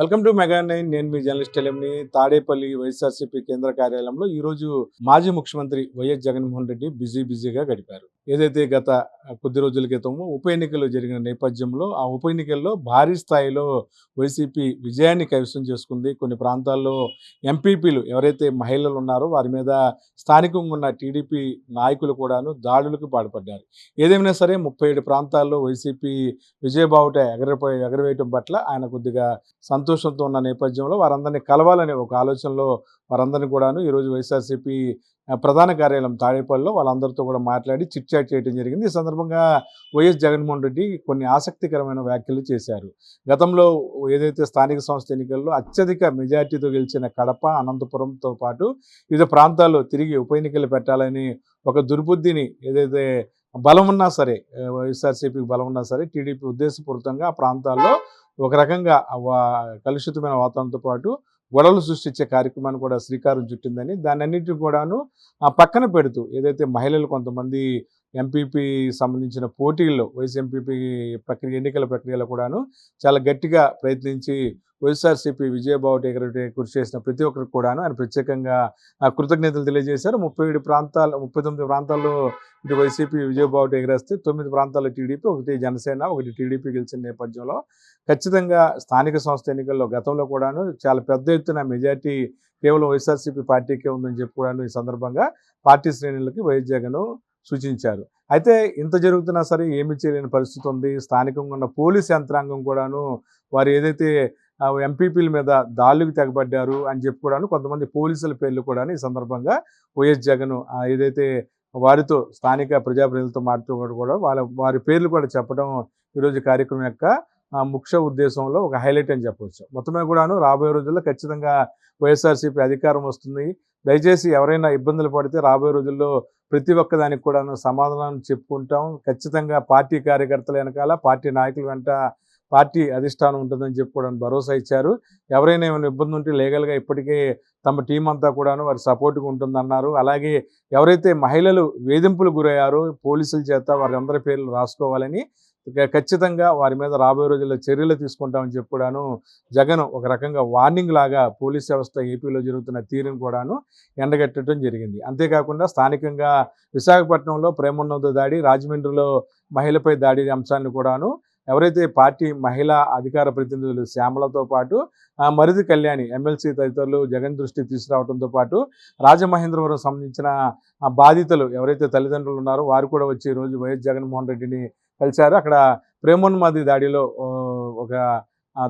Welcome to mega nine. నేను మీ journalist ఎలంని తాడేపల్లి వైఎస్ఆర్సీపీ కేంద్ర కార్యాలయంలో ఈ రోజు మాజీ ముఖ్యమంత్రి వైఎస్ జగన్మోహన్ రెడ్డి బిజీ బిజీగా గడిపారు. ఏదైతే గత కొద్ది రోజుల క్రితము ఉప ఎన్నికలు జరిగిన నేపథ్యంలో ఆ ఉప ఎన్నికల్లో భారీ స్థాయిలో వైసీపీ విజయాన్ని కైవసం చేసుకుంది. కొన్ని ప్రాంతాల్లో ఎంపీపీలు ఎవరైతే మహిళలు ఉన్నారో వారి మీద స్థానికంగా ఉన్న టీడీపీ నాయకులు కూడాను దాడులకు పాల్పడ్డారు. ఏదేమైనా సరే ముప్పై ఏడు ప్రాంతాల్లో వైసీపీ విజయబావుట ఎగరపోయి ఎగరవేయటం పట్ల ఆయన కొద్దిగా సంతోషంతో ఉన్న నేపథ్యంలో వారందరినీ కలవాలనే ఒక ఆలోచనలో వారందరినీ కూడాను ఈరోజు వైఎస్ఆర్సీపీ ప్రధాన కార్యాలయం తాడేపల్లిలో వాళ్ళందరితో కూడా మాట్లాడి చిట్చాట్ చేయడం జరిగింది. ఈ సందర్భంగా వైఎస్ జగన్మోహన్ రెడ్డి కొన్ని ఆసక్తికరమైన వ్యాఖ్యలు చేశారు. గతంలో ఏదైతే స్థానిక సంస్థ ఎన్నికల్లో అత్యధిక మెజార్టీతో గెలిచిన కడప అనంతపురంతో పాటు వివిధ ప్రాంతాల్లో తిరిగి ఉప ఎన్నికలు పెట్టాలని ఒక దుర్బుద్ధిని ఏదైతే బలం ఉన్నా సరే వైఎస్ఆర్సీపీకి బలం ఉన్నా సరే టీడీపీ ఉద్దేశపూరితంగా ఆ ప్రాంతాల్లో ఒక రకంగా వా- కలుషితమైన వాతావరణంతో పాటు గొడవలు సృష్టించే కార్యక్రమాన్ని కూడా శ్రీకారం చుట్టిందని దాన్ని అన్నింటినీ కూడాను ఆ పక్కన పెడుతూ ఏదైతే మహిళలు కొంతమంది ఎంపీపీ సంబంధించిన పోటీల్లో వైఎస్ ఎంపీపీ ప్రక్రియ ఎన్నికల ప్రక్రియలో కూడాను చాలా గట్టిగా ప్రయత్నించి వైఎస్ఆర్సీపీ విజయబాబు ఎగరటే కృషి చేసిన ప్రతి ఒక్కరికి కూడాను ఆయన ప్రత్యేకంగా కృతజ్ఞతలు తెలియజేశారు. ముప్పై ఏడు ప్రాంతాలు ముప్పై తొమ్మిది ప్రాంతాల్లో ఇటు వైసీపీ విజయబాబు ఎగరేస్తే తొమ్మిది ప్రాంతాల్లో టీడీపీ ఒకటి జనసేన ఒకటి టీడీపీ గెలిచిన నేపథ్యంలో ఖచ్చితంగా స్థానిక సంస్థ ఎన్నికల్లో గతంలో కూడాను చాలా పెద్ద ఎత్తున మెజార్టీ కేవలం వైఎస్ఆర్సీపీ పార్టీకే ఉందని చెప్పి ఈ సందర్భంగా పార్టీ శ్రేణులకి వైఎస్ జగన్ సూచించారు. అయితే ఇంత జరుగుతున్నా సరే ఏమి చేయలేని పరిస్థితి ఉంది. స్థానికంగా ఉన్న పోలీస్ యంత్రాంగం కూడాను వారు ఏదైతే ఎంపీపీల మీద దాళ్ళుకి తెగబడ్డారు అని చెప్పి కూడాను కొంతమంది పోలీసుల పేర్లు కూడా ఈ సందర్భంగా వైఎస్ జగన్ ఏదైతే వారితో స్థానిక ప్రజాప్రతినిధులతో మాట్లాడుకోవడం కూడా వాళ్ళ వారి పేర్లు కూడా చెప్పడం ఈరోజు కార్యక్రమం యొక్క ముఖ్య ఉద్దేశంలో ఒక హైలైట్ అని చెప్పవచ్చు మొత్తమే కూడాను రాబోయే రోజుల్లో ఖచ్చితంగా వైఎస్ఆర్సీపీ అధికారం వస్తుంది. దయచేసి ఎవరైనా ఇబ్బందులు పడితే రాబోయే రోజుల్లో ప్రతి ఒక్క దానికి కూడాను సమాధానం చెప్పుకుంటాం. ఖచ్చితంగా పార్టీ కార్యకర్తల వెనకాల పార్టీ నాయకుల వెంట పార్టీ అధిష్టానం ఉంటుందని చెప్పి కూడా భరోసా ఇచ్చారు. ఎవరైనా ఏమైనా ఇబ్బంది ఉంటే లీగల్గా ఇప్పటికే తమ టీం అంతా కూడాను వారి సపోర్ట్గా ఉంటుందన్నారు. అలాగే ఎవరైతే మహిళలు వేధింపులు గురయ్యారో పోలీసుల చేత వారి అందరి పేర్లు రాసుకోవాలని ఖచ్చితంగా వారి మీద రాబోయే రోజుల్లో చర్యలు తీసుకుంటామని చెప్పి కూడాను జగన్ ఒక రకంగా వార్నింగ్ లాగా పోలీస్ వ్యవస్థ ఏపీలో జరుగుతున్న తీరును కూడాను ఎండగట్టడం జరిగింది. అంతేకాకుండా స్థానికంగా విశాఖపట్నంలో ప్రేమోన్నత దాడి రాజమండ్రిలో మహిళపై దాడి అంశాన్ని కూడాను ఎవరైతే పార్టీ మహిళా అధికార ప్రతినిధులు శ్యామలతో పాటు మరిది కళ్యాణి ఎమ్మెల్సీ తదితరులు జగన్ దృష్టికి తీసుకురావడంతో పాటు రాజమహేంద్రవరం సంబంధించిన బాధితులు ఎవరైతే తల్లిదండ్రులు ఉన్నారో వారు కూడా వచ్చి రోజు వైఎస్ జగన్మోహన్ రెడ్డిని కలిశారు. అక్కడ ప్రేమోన్మాది దాడిలో ఒక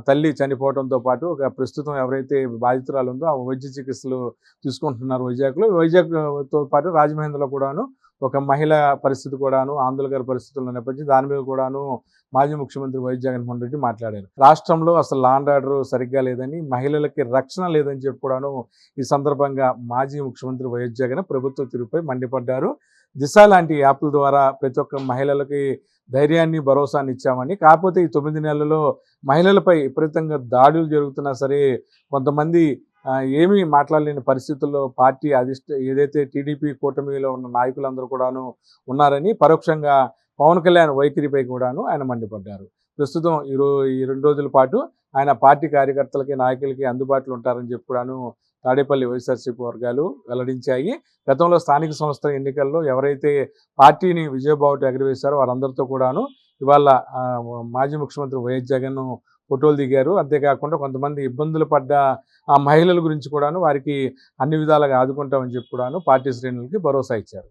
తల్లి చనిపోవడంతో పాటు ఒక ప్రస్తుతం ఎవరైతే బాధితురాలు ఉందో ఆ వైద్య చికిత్సలు తీసుకుంటున్నారు వైజాగ్లో. వైజాగ్తో పాటు రాజమహేంద్రలో కూడాను ఒక మహిళ పరిస్థితి కూడాను ఆందోళనకర పరిస్థితుల నేపథ్యం దాని మీద కూడాను మాజీ ముఖ్యమంత్రి వైఎస్ జగన్మోహన్ రెడ్డి మాట్లాడారు. రాష్ట్రంలో అసలు లాండ్ ఆర్డర్ సరిగ్గా లేదని మహిళలకి రక్షణ లేదని చెప్పి కూడాను ఈ సందర్భంగా మాజీ ముఖ్యమంత్రి వైఎస్ జగన్ ప్రభుత్వ తీరుపై మండిపడ్డారు. దిశ లాంటి యాప్ల ద్వారా ప్రతి ఒక్క మహిళలకి ధైర్యాన్ని భరోసాని ఇచ్చామని. కాకపోతే ఈ తొమ్మిది నెలల్లో మహిళలపై విపరీతంగా దాడులు జరుగుతున్నా సరే కొంతమంది ఏమీ మాట్లాడలేని పరిస్థితుల్లో పార్టీ అధిష్ట ఏదైతే టీడీపీ కూటమిలో ఉన్న నాయకులందరూ కూడాను ఉన్నారని పరోక్షంగా పవన్ కళ్యాణ్ వైఖరిపై కూడాను ఆయన మండిపడ్డారు. ప్రస్తుతం ఈ ఈ రెండు రోజుల పాటు ఆయన పార్టీ కార్యకర్తలకి నాయకులకి అందుబాటులో ఉంటారని చెప్పి కూడాను తాడేపల్లి వైఎస్ఆర్సీపీ వర్గాలు వెల్లడించాయి. గతంలో స్థానిక సంస్థల ఎన్నికల్లో ఎవరైతే పార్టీని విజయబాబు ఎగరవేశారో వారందరితో కూడాను ఇవాళ మాజీ ముఖ్యమంత్రి వైఎస్ జగన్ ఫోటోలు దిగారు. అంతేకాకుండా కొంతమంది ఇబ్బందులు పడ్డ ఆ మహిళల గురించి కూడాను వారికి అన్ని విధాలుగా ఆదుకుంటామని చెప్పి కూడాను పార్టీ శ్రేణులకి భరోసా ఇచ్చారు.